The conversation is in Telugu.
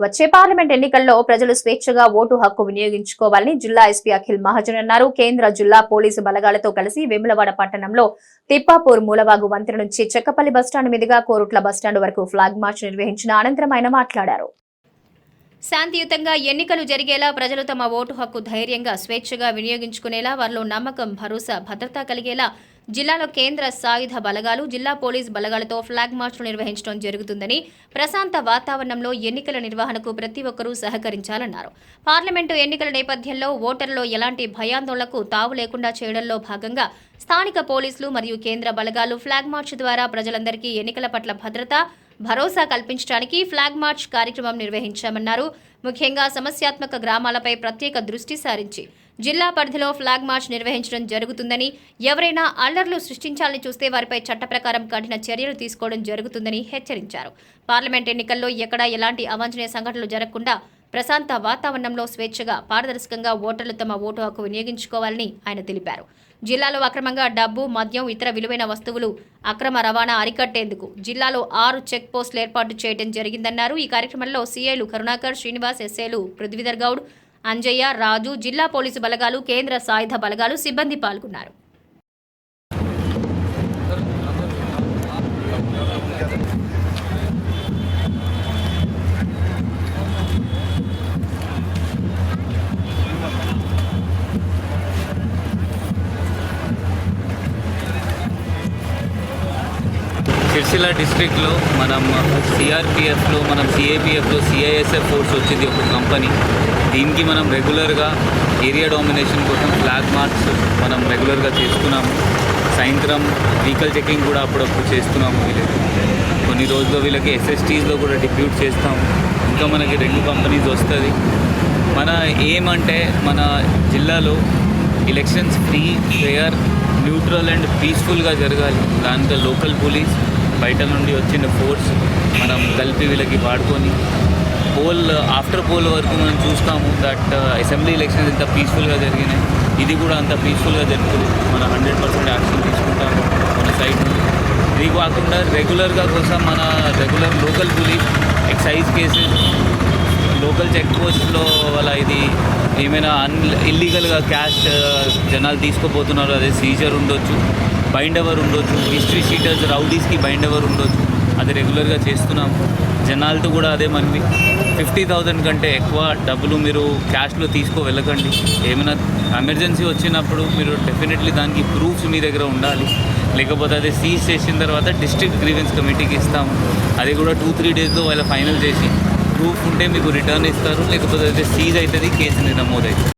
వచ్చే పార్లమెంట్ ఎన్నికల్లో ప్రజలు స్వేచ్ఛగా ఓటు హక్కు వినియోగించుకోవాలని జిల్లా ఎస్పీ అఖిల్ మహాజన్ అన్నారు. కేంద్ర జిల్లా పోలీసు బలగాలతో కలిసి వేములవాడ పట్టణంలో తిప్పాపూర్ మూలవాగు వంతెన నుంచి చెక్కపల్లి బస్టాండ్ మీదుగా కోరుట్ల బస్టాండ్ వరకు ఫ్లాగ్ మార్చ్ నిర్వహించిన అనంతరం ఆయన మాట్లాడారు. శాంతియుతంగా ఎన్నికలు జరిగేలా ప్రజలు తమ ఓటు హక్కు ధైర్యంగా స్వేచ్ఛగా వినియోగించుకునేలా వారిలో నమ్మకం భరోసా భద్రత కలిగేలా జిల్లాలో కేంద్ర సాయుధ బలగాలు జిల్లా పోలీస్ బలగాలతో ఫ్లాగ్ మార్చ్లు నిర్వహించడం జరుగుతుందని ప్రశాంత వాతావరణంలో ఎన్నికల నిర్వహణకు ప్రతి ఒక్కరూ సహకరించాలన్నారు. పార్లమెంటు ఎన్నికల నేపథ్యంలో ఓటర్లో ఎలాంటి భయాందోళనకు తావు లేకుండా చేయడంలో భాగంగా స్థానిక పోలీసులు మరియు కేంద్ర బలగాలు ఫ్లాగ్ మార్చ్ ద్వారా ప్రజలందరికీ ఎన్నికల పట్ల భద్రత భరోసా కల్పించడానికి ఫ్లాగ్ మార్చ్ కార్యక్రమం నిర్వహించామన్నారు. ముఖ్యంగా సమస్యాత్మక గ్రామాలపై ప్రత్యేక దృష్టి సారించి జిల్లా పరిధిలో ఫ్లాగ్ మార్చ్ నిర్వహించడం జరుగుతుందని ఎవరైనా అల్లర్లు సృష్టించాలని చూస్తే వారిపై చట్ట ప్రకారం కఠిన చర్యలు తీసుకోవడం జరుగుతుందని హెచ్చరించారు. పార్లమెంట్ ఎన్నికల్లో ఎక్కడా ఎలాంటి అవాంఛనీయ సంఘటనలు జరగకుండా ప్రశాంత వాతావరణంలో స్వేచ్ఛగా పారదర్శకంగా ఓటర్లు తమ ఓటు హక్కు వినియోగించుకోవాలని ఆయన తెలిపారు. జిల్లాలో అక్రమంగా డబ్బు మద్యం ఇతర విలువైన వస్తువులు అక్రమ రవాణా అరికట్టేందుకు జిల్లాలో ఆరు చెక్ పోస్టులు ఏర్పాటు చేయడం జరిగిందన్నారు. ఈ కార్యక్రమంలో సీఐలు కరుణాకర్ శ్రీనివాస్ ఎస్ఏలు పృథ్వీధర్ గౌడ్ అంజయ్య రాజు జిల్లా పోలీసు బలగాలు కేంద్ర సాయుధ బలగాలు సిబ్బంది పాల్గొన్నారు. సిరిసిల్ల డిస్ట్రిక్ట్లో మనం సిఆర్పిఎఫ్లో మనం సిఏపిఎఫ్లో సిఐఎస్ఎఫ్ ఫోర్స్ వచ్చింది ఒక కంపెనీ. దీనికి మనం రెగ్యులర్గా ఏరియా డామినేషన్ కోసం ఫ్లాగ్ మార్క్స్ మనం రెగ్యులర్గా చేస్తున్నాము. సాయంత్రం వెహికల్ చెకింగ్ కూడా అప్పుడప్పుడు చేస్తున్నాము వీళ్ళకి. కొన్ని రోజుల్లో వీళ్ళకి ఎస్ఎస్టీస్లో కూడా డిప్యూట్ చేస్తాము. ఇంకా మనకి రెండు కంపెనీస్ వస్తుంది. మన ఏమంటే మన జిల్లాలో elections free fair neutral and పీస్ఫుల్గా జరగాలి. దాంతో లోకల్ పోలీస్ బయట నుండి వచ్చిన ఫోర్స్ మనం కలిపి వీళ్ళకి వాడుకొని పోల్ ఆఫ్టర్ పోల్ వరకు మనం చూస్తాము దట్ అసెంబ్లీ ఎలక్షన్స్ ఇంత పీస్ఫుల్గా జరిగినాయి. ఇది కూడా అంత పీస్ఫుల్గా జరుగుతుంది. మనం హండ్రెడ్ పర్సెంట్ యాక్షన్ తీసుకుంటాము మన సైడ్ ఇది కాకుండా రెగ్యులర్గా కోసం మన regular local police excise cases local check పోస్ట్లో వాళ్ళ ఇది ఏమైనా అన్ ఇల్లీగల్గా క్యాష్ జనాలు తీసుకోపోతున్నారు అదే సీజర్ ఉండొచ్చు. బైండ్ ఎవర్ ఉండొచ్చు. హిస్టరీ షీటర్స్ రౌడీస్కి బైండ్ ఎవర్ ఉండొచ్చు. అది రెగ్యులర్గా చేస్తున్నాము. జనాలతో కూడా అదే మనవి ఫిఫ్టీ థౌజండ్ కంటే ఎక్కువ డబ్బులు మీరు క్యాష్లో తీసుకో వెళ్ళకండి. ఏమైనా ఎమర్జెన్సీ వచ్చినప్పుడు మీరు డెఫినెట్లీ దానికి ప్రూఫ్స్ మీ దగ్గర ఉండాలి. లేకపోతే అది సీజ్ చేసిన తర్వాత డిస్ట్రిక్ట్ గ్రీవెన్స్ కమిటీకి ఇస్తాము. అది కూడా టూ త్రీ డేస్లో వాళ్ళ ఫైనల్ చేసి. ప్రూఫ్ ఉంటే మీకు రిటర్న్ ఇస్తారు. లేకపోతే అయితే సీజ్ అవుతుంది కేసుని నమోదవుతుంది.